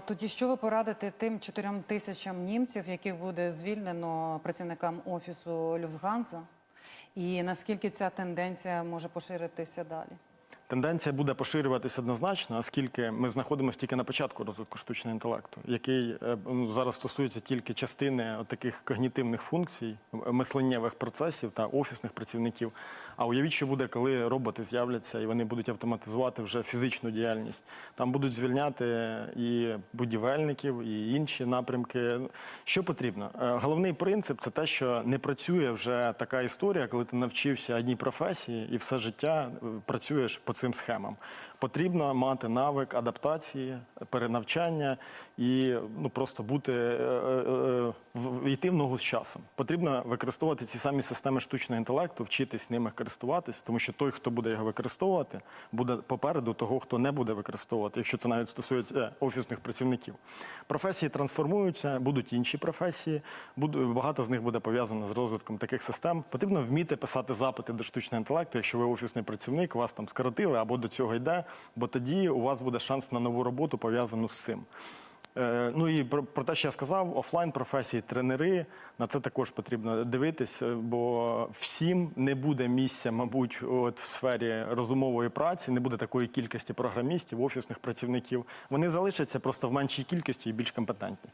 Тоді що ви порадите тим чотирьом тисячам німців, яких буде звільнено працівникам офісу Люфтганза? І наскільки ця тенденція може поширитися далі? Тенденція буде поширюватися однозначно, оскільки ми знаходимося тільки на початку розвитку штучного інтелекту, який е, ну, зараз стосується тільки частини таких когнітивних функцій, мисленнєвих процесів та офісних працівників. А уявіть, що буде, коли роботи з'являться і вони будуть автоматизувати вже фізичну діяльність. Там будуть звільняти і будівельників, і інші напрямки. Що потрібно? Е, Головний принцип це те, що не працює вже така історія, коли ти навчився одній професії і все життя е, працюєш по цим схемам. Потрібно мати навик адаптації, перенавчання і ну просто бути е, е, е, йти в ногу з часом. Потрібно використовувати ці самі системи штучного інтелекту, вчитись ними користуватись, тому що той, хто буде його використовувати, буде попереду того, хто не буде використовувати, якщо це навіть стосується офісних працівників. Професії трансформуються, будуть інші професії. буду- багато з них буде пов'язано з розвитком таких систем. Потрібно вміти писати запити до штучного інтелекту, якщо ви офісний працівник, вас там скоротили або до цього йде, бо тоді у вас буде шанс на нову роботу пов'язану з цим. Е, Ну і про, про те, що я сказав, офлайн професії, тренери, на це також потрібно дивитись, е, бо всім не буде місця, мабуть, от в сфері розумової праці, не буде такої кількості програмістів, офісних працівників. Вони залишаться просто в меншій кількості і більш компетентні.